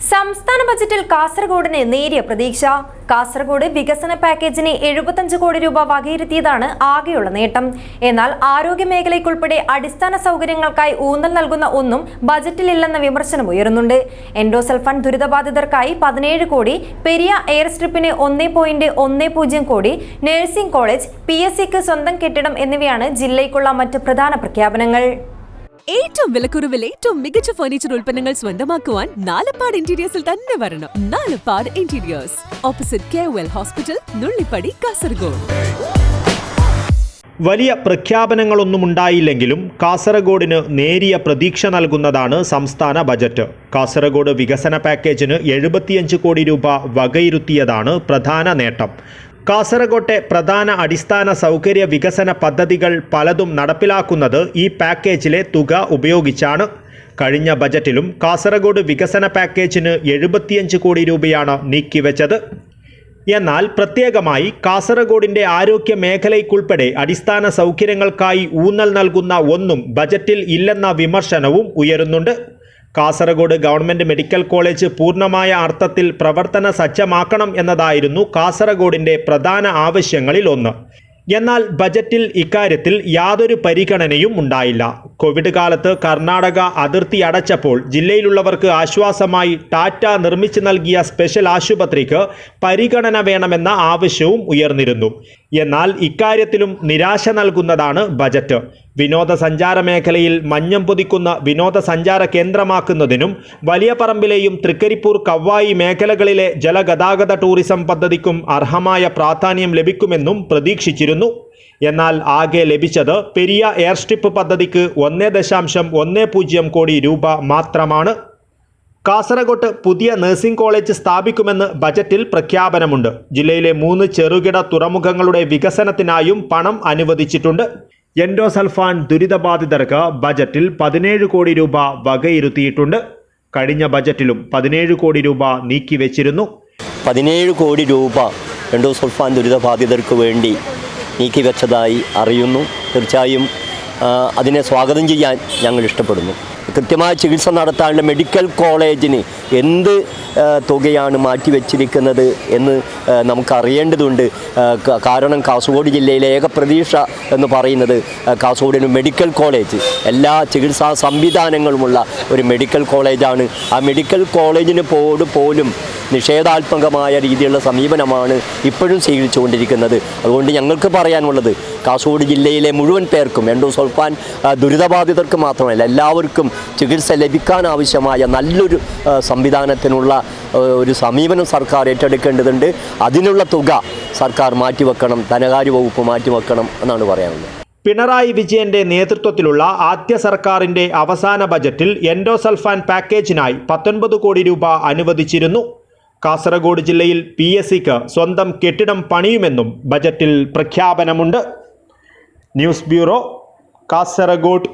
സംസ്ഥാന ബജറ്റിൽ കാസർഗോഡിന് നേരിയ പ്രതീക്ഷ. കാസർഗോഡ് വികസന പാക്കേജിന് എഴുപത്തഞ്ച് കോടി രൂപ വകയിരുത്തിയതാണ് ആകെയുള്ള നേട്ടം. എന്നാൽ ആരോഗ്യ മേഖലയ്ക്കുൾപ്പെടെ അടിസ്ഥാന സൗകര്യങ്ങൾക്കായി ഊന്നൽ നൽകുന്ന ഒന്നും ബജറ്റിലില്ലെന്ന വിമർശനം ഉയരുന്നുണ്ട്. എൻഡോസൾഫാൻ ദുരിതബാധിതർക്കായി പതിനേഴ് കോടി പെരിയ എയർ സ്ട്രിപ്പിന് ഒന്നേ പോയിന്റ് ഒന്നേ പൂജ്യം കോടി നഴ്സിംഗ് കോളേജ് പി സ്വന്തം കെട്ടിടം എന്നിവയാണ് ജില്ലയ്ക്കുള്ള മറ്റ് പ്രധാന പ്രഖ്യാപനങ്ങൾ. ഏറ്റവും വിലക്കുറവിൽ ഏറ്റവും മികച്ച ഫർണിച്ചർ ഉൽപ്പന്നങ്ങൾ സ്വന്തമാക്കുവാൻ നാലപ്പാട് ഇന്റീരിയേഴ്സിൽ തന്നെ വരണം. Nalappad interiors opposite K well hospital Nullippady Kasaragod. വലിയ പ്രഖ്യാപനങ്ങളൊന്നും ഉണ്ടായില്ലെങ്കിലും കാസർഗോഡിന് നേരിയ പ്രതീക്ഷ നൽകുന്നതാണ് സംസ്ഥാന ബജറ്റ്. കാസർഗോഡ് വികസന പാക്കേജിന് എഴുപത്തിയഞ്ച് കോടി രൂപ വകയിരുത്തിയതാണ് പ്രധാന നേട്ടം. കാസർഗോട്ടെ പ്രധാന അടിസ്ഥാന സൗകര്യ വികസന പദ്ധതികൾ പലതും നടപ്പിലാക്കുന്നത് ഈ പാക്കേജിലെ തുക ഉപയോഗിച്ചാണ്. കഴിഞ്ഞ ബജറ്റിലും കാസർഗോഡ് വികസന പാക്കേജിന് എഴുപത്തിയഞ്ച് കോടി രൂപയാണ് നീക്കിവെച്ചത്. എന്നാൽ പ്രത്യേകമായി കാസർഗോഡിന്റെ ആരോഗ്യ മേഖലയ്ക്കുൾപ്പെടെ അടിസ്ഥാന സൗകര്യങ്ങൾക്കായി ഊന്നൽ നൽകുന്ന ഒന്നും ബജറ്റിൽ ഇല്ലെന്ന വിമർശനവും ഉയരുന്നുണ്ട്. കാസർഗോഡ് ഗവൺമെന്റ് മെഡിക്കൽ കോളേജ് പൂർണമായ അർത്ഥത്തിൽ പ്രവർത്തന സജ്ജമാക്കണം എന്നതായിരുന്നു കാസർഗോഡിന്റെ പ്രധാന ആവശ്യങ്ങളിൽ ഒന്ന്. എന്നാൽ ബജറ്റിൽ ഇക്കാര്യത്തിൽ യാതൊരു പരിഗണനയും ഉണ്ടായില്ല. കോവിഡ് കാലത്ത് കർണാടക അതിർത്തി അടച്ചപ്പോൾ ജില്ലയിലുള്ളവർക്ക് ആശ്വാസമായി ടാറ്റ നിർമ്മിച്ചു നൽകിയ സ്പെഷ്യൽ ആശുപത്രിക്ക് പരിഗണന വേണമെന്ന ആവശ്യവും ഉയർന്നിരുന്നു. എന്നാൽ ഇക്കാര്യത്തിലും നിരാശ നൽകുന്നതാണ് ബജറ്റ്. വിനോദസഞ്ചാര മേഖലയിൽ മഞ്ഞം പൊതിക്കുന്ന വിനോദസഞ്ചാര കേന്ദ്രമാക്കുന്നതിനും വലിയ പറമ്പിലെയും തൃക്കരിപ്പൂർ കവ്വായി മേഖലകളിലെ ജലഗതാഗത ടൂറിസം പദ്ധതിക്കും അർഹമായ പ്രാധാന്യം ലഭിക്കുമെന്നും പ്രതീക്ഷിച്ചിരുന്നു. എന്നാൽ ആകെ ലഭിച്ചത് പെരിയ എയർ സ്ട്രിപ്പ് പദ്ധതിക്ക് ഒന്നേ ദശാംശം ഒന്നേ പൂജ്യം കോടി രൂപ മാത്രമാണ്. കാസർഗോട്ട് പുതിയ നഴ്സിംഗ് കോളേജ് സ്ഥാപിക്കുമെന്ന് ബജറ്റിൽ പ്രഖ്യാപനമുണ്ട്. ജില്ലയിലെ മൂന്ന് ചെറുകിട തുറമുഖങ്ങളുടെ വികസനത്തിനായും പണം അനുവദിച്ചിട്ടുണ്ട്. എൻഡോസൾഫാൻ ദുരിതബാധിതർക്ക് ബജറ്റിൽ പതിനേഴ് കോടി രൂപ വകയിരുത്തിയിട്ടുണ്ട്. കഴിഞ്ഞ ബജറ്റിലും പതിനേഴ് കോടി രൂപ നീക്കിവെച്ചിരുന്നു. പതിനേഴ് കോടി രൂപ എൻഡോസൾഫാൻ ദുരിതബാധിതർക്ക് വേണ്ടി നീക്കിവെച്ചതായി അറിയുന്നു. തീർച്ചയായും അതിനെ സ്വാഗതം ചെയ്യാൻ ഞങ്ങൾ ഇഷ്ടപ്പെടുന്നു. കൃത്യമായ ചികിത്സ നടത്താനുള്ള മെഡിക്കൽ കോളേജിന് എന്ത് തുകയാണ് മാറ്റിവെച്ചിരിക്കുന്നത് എന്ന് നമുക്കറിയേണ്ടതുണ്ട്. കാരണം കാസർഗോഡ് ജില്ലയിലെ ഏക പ്രതീക്ഷ എന്ന് പറയുന്നത് കാസർഗോഡിന് മെഡിക്കൽ കോളേജ്. എല്ലാ ചികിത്സാ സംവിധാനങ്ങളുമുള്ള ഒരു മെഡിക്കൽ കോളേജാണ്. ആ മെഡിക്കൽ കോളേജിന് പോലും നിഷേധാത്മകമായ രീതിയിലുള്ള സമീപനമാണ് ഇപ്പോഴും സ്വീകരിച്ചുകൊണ്ടിരിക്കുന്നത്. അതുകൊണ്ട് ഞങ്ങൾക്ക് പറയാനുള്ളത് കാസർഗോഡ് ജില്ലയിലെ മുഴുവൻ പേർക്കും എൻഡോസൾഫാൻ ദുരിതബാധിതർക്ക് മാത്രമല്ല എല്ലാവർക്കും ചികിത്സ ലഭിക്കാൻ ആവശ്യമായ നല്ലൊരു സംവിധാനത്തിനുള്ള ഒരു സമീപനം സർക്കാർ ഏറ്റെടുക്കേണ്ടതുണ്ട്. അതിനുള്ള തുക സർക്കാർ മാറ്റിവെക്കണം ധനകാര്യ വകുപ്പ് മാറ്റിവെക്കണം എന്നാണ് പറയാനുള്ളത്. പിണറായി വിജയന്റെ നേതൃത്വത്തിലുള്ള ആദ്യ സർക്കാരിന്റെ അവസാന ബജറ്റിൽ എൻഡോസൾഫാൻ പാക്കേജിനായി പത്തൊൻപത് കോടി രൂപ അനുവദിച്ചിരുന്നു. കാസർഗോഡ് ജില്ലയിൽ പി എസ് സിക്ക് സ്വന്തം കെട്ടിടം പണിയുമെന്നും ബജറ്റിൽ പ്രഖ്യാപനമുണ്ട്. News bureau Kasaragod.